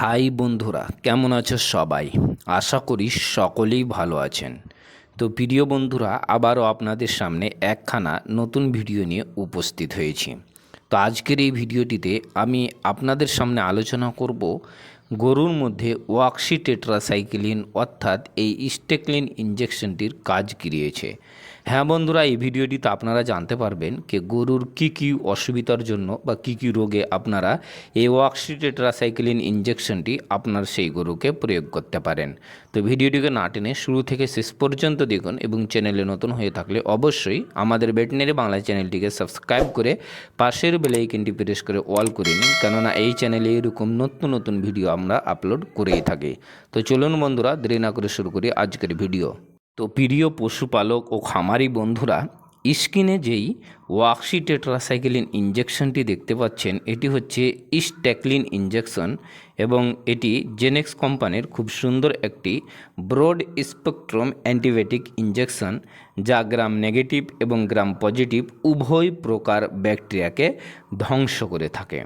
High বন্ধুরা, কেমন আছো সবাই? আশা করি সকলেই ভালো আছেন। তো প্রিয় বন্ধুরা, আবারও আপনাদের সামনে একখানা নতুন ভিডিও নিয়ে উপস্থিত হয়েছি। তো আজকের এই ভিডিওটিতে আমি আপনাদের সামনে আলোচনা করব গরুর মধ্যে ওয়াক্সি টেট্রাসাইক্লিন অর্থাৎ এই স্টেকলিন ইঞ্জেকশনটির কাজ কী রয়েছে হ্যাঁ বন্ধুরা, এই ভিডিওটিতে আপনারা জানতে পারবেন যে গরুর কি কি অসুবিধার জন্য বা কি কি রোগে আপনারা এই ওয়াক্সি টেট্রাসাইক্লিন ইঞ্জেকশনটি আপনার সেই গরুকে প্রয়োগ করতে পারেন। তো ভিডিওটিকে না টেনে শুরু থেকে শেষ পর্যন্ত দেখুন এবং চ্যানেলে নতুন হয়ে থাকলে অবশ্যই আমাদের ভেটেনারি বাংলা চ্যানেলটিকে সাবস্ক্রাইব করে পাশের বেলাইকনটি প্রেস করে অল করে নিন, কেননা এই চ্যানেলে এরকম নতুন নতুন ভিডিও আমরা আপলোড করেই থাকি। তো চলুন বন্ধুরা, দেরি না করে শুরু করি আজকের ভিডিও তো প্রিয় পশুপালক ও খামারি বন্ধুরা স্কিনে যেই ওয়াক্সি টেট্রাসাইক্লিন ইঞ্জেকশনটি দেখতে পাচ্ছেন, এটি হচ্ছে ইস্ট্যাকলিন ইঞ্জেকশন এবং এটি জেনেক্স কোম্পানির খুব সুন্দর একটি ব্রড স্পেকট্রম অ্যান্টিবায়োটিক ইঞ্জেকশন যা গ্রাম নেগেটিভ এবং গ্রাম পজিটিভ উভয় প্রকার ব্যাকটেরিয়াকে ধ্বংস করে থাকে।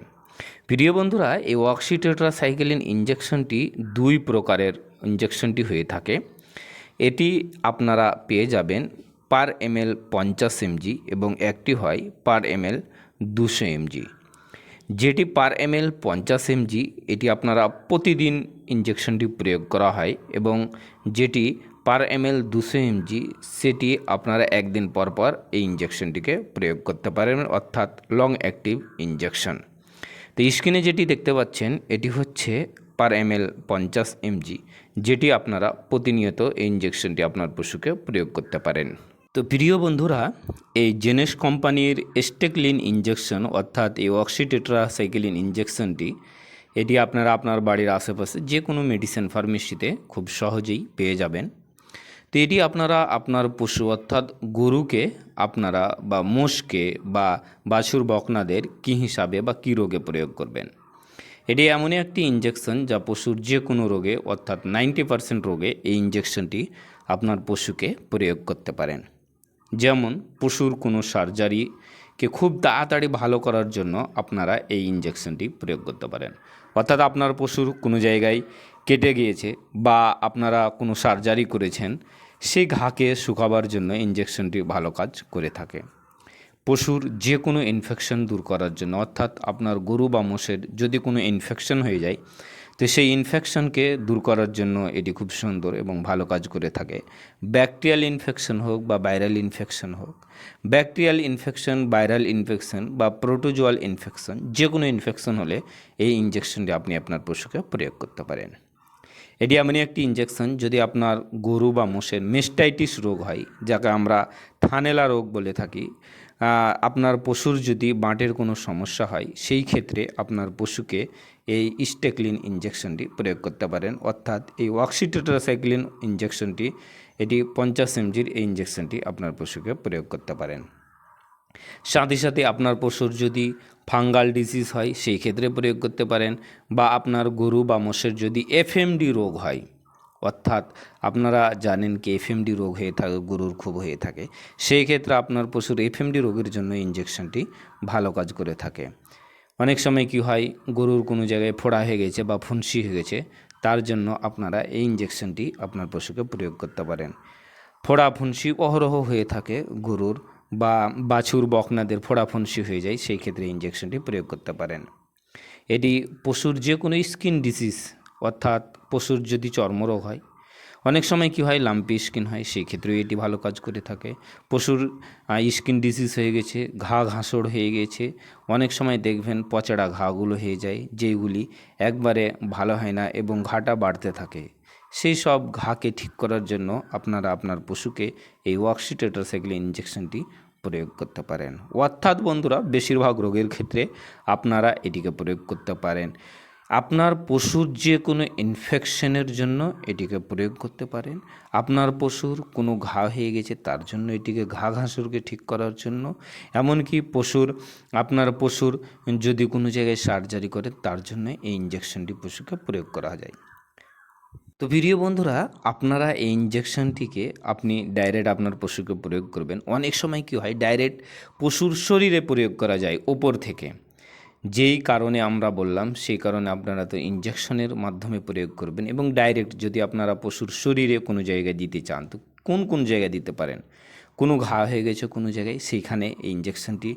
প্রিয় বন্ধুরা, এই ওয়াক্সি টেট্রাসাইক্লিন ইঞ্জেকশনটি দুই প্রকারের ইঞ্জেকশনটি হয়ে থাকে। এটি আপনারা পেয়ে যাবেন পার এম এল পঞ্চাশ এমজি এবং একটি হয় পার এমএল দুশো এমজি। যেটি পার এম এল পঞ্চাশ এমজি, এটি আপনারা প্রতিদিন ইঞ্জেকশনটি প্রয়োগ করা হয় এবং যেটি পার এম এল দুশো এমজি, সেটি আপনারা একদিন পর পর এই ইঞ্জেকশনটিকে প্রয়োগ করতে পারেন, অর্থাৎ লং অ্যাক্টিভ ইঞ্জেকশন তো স্ক্রিনে যেটি দেখতে পাচ্ছেন, এটি হচ্ছে পার এমএল পঞ্চাশ এমজি। যেটি আপনারা প্রতিনিয়ত এই ইঞ্জেকশনটি আপনার পশুকে প্রয়োগ করতে পারেন। তো প্রিয় বন্ধুরা, এই জেনেস কোম্পানির স্টেকলিন ইঞ্জেকশন অর্থাৎ এই অক্সিটেট্রাসাইক্লিন ইঞ্জেকশনটি এটি আপনারা আপনার বাড়ির আশেপাশে যে কোনো মেডিসিন ফার্মেসিতে খুব সহজেই পেয়ে যাবেন। তো এটি আপনারা আপনার পশু অর্থাৎ গরুকে আপনারা বা মোষকে বা বাছুর বকনাদের কী হিসাবে বা কী রোগে প্রয়োগ করবেন? এটি এমনই একটি ইঞ্জেকশন যা পশুর যে কোনো রোগে, অর্থাৎ নাইনটি পার্সেন্ট রোগে এই ইঞ্জেকশনটি আপনার পশুকে প্রয়োগ করতে পারেন। যেমন, পশুর কোনো সার্জারিকে খুব তাড়াতাড়ি ভালো করার জন্য আপনারা এই ইঞ্জেকশনটি প্রয়োগ করতে পারেন। অর্থাৎ আপনার পশুর কোনো জায়গায় কেটে গিয়েছে বা আপনারা কোনো সার্জারি করেছেন, সেই ঘাকে শুকাবার জন্য ইঞ্জেকশনটি ভালো কাজ করে থাকে। পশুর যে কোনো ইনফেকশন দূর করার জন্য, অর্থাৎ আপনার গরু বা মোষের যদি কোনো ইনফেকশন হয়ে যায়, তো সেই ইনফেকশনকে দূর করার জন্য এটি খুব সুন্দর এবং ভালো কাজ করে থাকে। ব্যাকটেরিয়াল ইনফেকশন হোক বা ভাইরাল ইনফেকশন হোক ব্যাকটেরিয়াল ইনফেকশন ভাইরাল ইনফেকশন বা প্রোটোজোয়াল ইনফেকশন যে কোনো ইনফেকশন হলে এই ইনজেকশনটি আপনি আপনার পশুকে প্রয়োগ করতে পারেন। এটি এমনই একটি ইঞ্জেকশন যদি আপনার গরু বা মোষের মেস্টাইটিস রোগ হয়, যাকে আমরা থানেলা রোগ বলে থাকি আপনার পশুর যদি বাঁটের কোনো সমস্যা হয়, সেই ক্ষেত্রে আপনার পশুকে এই স্টেকলিন ইঞ্জেকশনটি প্রয়োগ করতে পারেন। অর্থাৎ এই অক্সিটোট্রাসাইক্লিন ইঞ্জেকশনটি এটি পঞ্চাশ এমজির এই ইঞ্জেকশনটি আপনার পশুকে প্রয়োগ করতে পারেন। সাথে সাথে আপনার পশুর যদি ফাঙ্গাল ডিজিজ হয়, সেই ক্ষেত্রে প্রয়োগ করতে পারেন বা আপনার গরু বা মোষের যদি এফএমডি রোগ হয়, অর্থাৎ আপনারা জানেন কি এফএমডি রোগ হয়ে থাকে, গরুর খুব হয়ে থাকে, সেই ক্ষেত্রে আপনার পশুর এফএমডি রোগের জন্য ইঞ্জেকশনটি ভালো কাজ করে থাকে। অনেক সময় কি হয়, গরুর কোনো জায়গায় ফোড়া হয়ে গেছে বা ফুনসি হয়ে গেছে, তার জন্য আপনারা এই ইঞ্জেকশনটি আপনার পশুকে প্রয়োগ করতে পারেন। ফোড়া, ফুনসি অহরহ হয়ে থাকে গরুর বা বাছুর বকনাদের ফোড়া ফুনসি হয়ে যায়, সেই ক্ষেত্রে ইঞ্জেকশনটি প্রয়োগ করতে পারেন। এটি পশুর যে কোনো স্কিন ডিজিজ অর্থাৎ পশুর যদি চর্মরোগ হয়, অনেক সময় কি হয় লাম্পি স্কিন হয়, সেই ক্ষেত্রেও এটি ভালো কাজ করে থাকে। পশুর স্কিন ডিজিজ হয়ে গেছে, ঘা ঘাসড় হয়ে গেছে, অনেক সময় দেখবেন পচড়া ঘাগুলো হয়ে যায় যেগুলি একবারে ভালো হয় না এবং ঘাটা বাড়তে থাকে। সেই সব ঘাকে ঠিক করার জন্য আপনারা আপনার পশুকে এই ওয়াক্সিটেট্রাসাইক্লিন ইঞ্জেকশনটি প্রয়োগ করতে পারেন। অর্থাৎ বন্ধুরা, বেশিরভাগ রোগের ক্ষেত্রে আপনারা এটিকে প্রয়োগ করতে পারেন। আপনার পশুর যে কোনো ইনফেকশনের জন্য এটিকে প্রয়োগ করতে পারেন। আপনার পশুর কোনো ঘা হয়ে গেছে, তার জন্য এটিকে ঘা ঘাসুরকে ঠিক করার জন্য। এমনকি পশুর, আপনার পশুর যদি কোনো জায়গায় সার্জারি করে তার জন্য এই ইঞ্জেকশনটি পশুকে প্রয়োগ করা যায়। তো প্রিয় বন্ধুরা, আপনারা এই ইঞ্জেকশনটিকে আপনি ডাইরেক্ট আপনার পশুকে প্রয়োগ করবেন। অনেক সময় কী হয় ডাইরেক্ট পশুর শরীরে প্রয়োগ করা যায় ওপর থেকে। যেই কারণে আমরা বললাম, সেই কারণে আপনারা তো ইঞ্জেকশনের মাধ্যমে প্রয়োগ করবেন এবং ডাইরেক্ট যদি আপনারা পশুর শরীরে কোনো জায়গায় দিতে চান, তো কোন কোন জায়গায় দিতে পারেন? কোনো ঘা হয়ে গেছে কোনো জায়গায়, সেইখানে এই ইঞ্জেকশনটি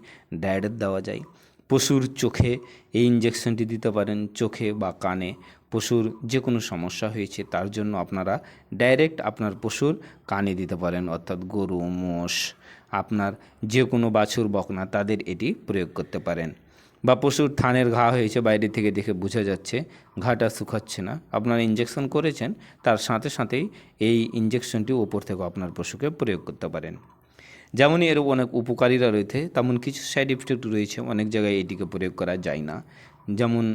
ডাইরেক্ট দেওয়া যায়। পশুর চোখে এই ইঞ্জেকশনটি দিতে পারেন চোখে বা কানে। পশুর যে কোনো সমস্যা হয়েছে, তার জন্য আপনারা ডাইরেক্ট আপনার পশুর কানে দিতে পারেন, অর্থাৎ গরু, মোষ, আপনার যে কোনো বাছুর, বকনা, তাদের এটি প্রয়োগ করতে পারেন। বা পশুর থানের ঘা হয়েছে, বাইরে থেকে দেখে বোঝা যাচ্ছে, ঘাটা শুকাচ্ছে না। আপনারা ইঞ্জেকশন করেছেন, তার সাথে সাথেই এই ইঞ্জেকশনটি ওপর থেকে আপনার পশুকে প্রয়োগ করতে পারেন। যেমনই এর অনেক উপকারীরা রয়েছে, তেমন কিছু সাইড ইফেক্ট রয়েছে, অনেক জায়গায় এটিকে প্রয়োগ করা যায় না। যেমন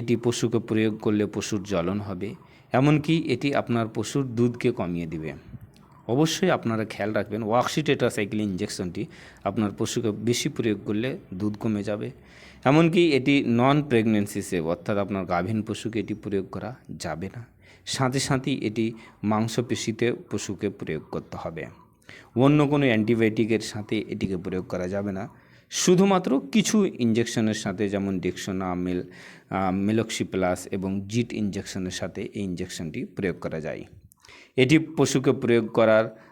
এটি পশুকে প্রয়োগ করলে পশুর জ্বলন হবে, এমনকি এটি আপনার পশুর দুধকে কমিয়ে দিবে। অবশ্যই আপনারা খেয়াল রাখবেন ওয়াক্সিটেট্রাসাইক্লিন ইঞ্জেকশনটি আপনার পশুকে বেশি প্রয়োগ করলে দুধ কমে যাবে। এমনকি এটি নন প্রেগনেন্সি সেভ অর্থাৎ আপনার গাভীন পশুকে এটি প্রয়োগ করা যাবে না। সাথে সাথেই এটি মাংসপেশিতে পশুকে প্রয়োগ করতে হবে। অন্য কোনো অ্যান্টিবায়োটিকের সাথে এটিকে প্রয়োগ করা যাবে না। শুধুমাত্র কিছু ইঞ্জেকশনের সাথে যেমন ডেক্সোনা মেল মেলক্সি প্লাস এবং জিট ইঞ্জেকশনের সাথে এই ইঞ্জেকশনটি প্রয়োগ করা যায়। এটি পশুকে প্রয়োগ করার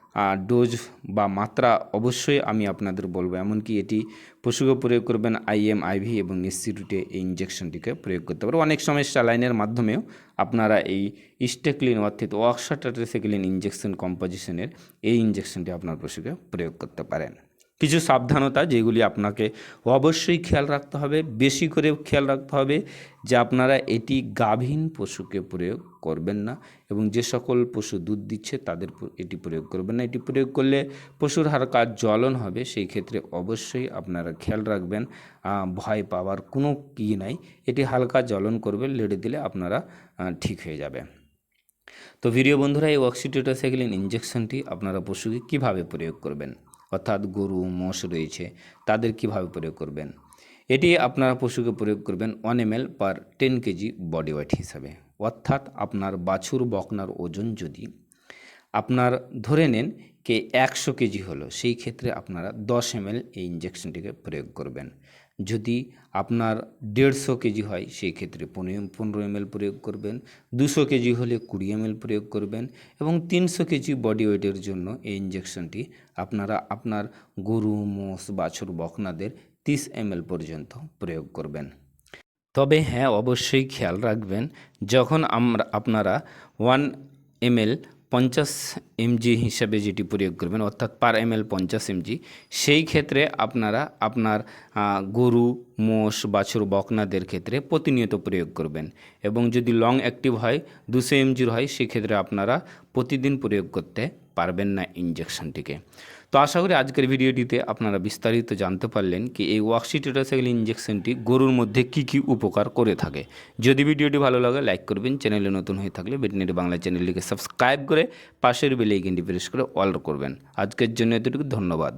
ডোজ বা মাত্রা অবশ্যই আমি আপনাদের বলব। এমনকি এটি পশুকে প্রয়োগ করবেন আইএম আইভি এবং এসসি রুটে এই ইঞ্জেকশনটিকে প্রয়োগ করতে পারব অনেক সময় স্যালাইনের মাধ্যমেও আপনারা এই স্টেক্লিন অর্থাৎ ওয়াক্সাটাট্রেসেক্লিন ইঞ্জেকশন কম্পোজিশনের এই ইঞ্জেকশনটি আপনার পশুকে প্রয়োগ করতে পারেন। কিছু সাবধানতা যেগুলি আপনাকে অবশ্যই খেয়াল রাখতে হবে, বেশি করে খেয়াল রাখতে হবে যে আপনারা এটি গাভীন পশুকে প্রয়োগ করবেন না এবং যে সকল পশু দুধ দিচ্ছে তাদের এটি প্রয়োগ করবেন না। এটি প্রয়োগ করলে পশুর হালকা জ্বলন হবে সেই ক্ষেত্রে অবশ্যই আপনারা খেয়াল রাখবেন ভয় পাওয়ার কোনো কি নাই। এটি হালকা জ্বলন করবে, লেড়ে দিলে আপনারা ঠিক হয়ে যাবে। তো ভিডিও বন্ধুরা, এই অক্সিটোটাসাইক্লিন ইঞ্জেকশনটি আপনারা পশুকে কীভাবে প্রয়োগ করবেন? অর্থাৎ গরু, মোষ রয়েছে, তাদের কীভাবে প্রয়োগ করবেন? এটি আপনারা পশুকে প্রয়োগ করবেন one M L per ten KG body weight হিসাবে। অর্থাৎ আপনার বাছুর বকনার ওজন যদি আপনার ধরে নেন কে একশো কেজি হলো, সেই ক্ষেত্রে আপনারা দশ এম এই ইঞ্জেকশনটিকে প্রয়োগ করবেন। যদি আপনার দেড়শো কেজি হয়, সেই ক্ষেত্রে পনেরো পনেরো এম প্রয়োগ করবেন, দুশো কেজি হলে কুড়ি এম প্রয়োগ করবেন এবং তিনশো কেজি বডি ওয়েটের জন্য এই ইঞ্জেকশনটি আপনারা আপনার গরু, মোষ, বাছুর, বকনাদের তিরিশ এম পর্যন্ত প্রয়োগ করবেন। তবে হ্যাঁ অবশ্যই খেয়াল রাখবেন, যখন আমরা, আপনারা ওয়ান এমএল পঞ্চাশ এমজি হিসাবে যেটি প্রয়োগ করবেন, অর্থাৎ পার এমএল পঞ্চাশ এমজি সেই ক্ষেত্রে আপনারা আপনার গরু, মোষ, বাছুর, বকনাদের ক্ষেত্রে প্রতিনিয়ত প্রয়োগ করবেন এবং যদি লং অ্যাক্টিভ হয়, দুশো এমজির হয়, সেক্ষেত্রে আপনারা প্রতিদিন প্রয়োগ করতে পারবেন না ইঞ্জেকশনটিকে তো আশা করি আজকের ভিডিওটিতে আপনারা বিস্তারিত জানতে পারলেন কি এই ওয়াক্সিটোটাসাইকেল ইঞ্জেকশনটি গরুর মধ্যে কি কি উপকার করে থাকে। যদি ভিডিওটি ভালো লাগে, লাইক করবেন, চ্যানেলে নতুন হয়ে থাকলে ভেটেনারি বাংলা চ্যানেলটিকে সাবস্ক্রাইব করে পাশের বেল আইকনটি প্রেস করে অল করবেন। আজকের জন্য এতটুকু, ধন্যবাদ।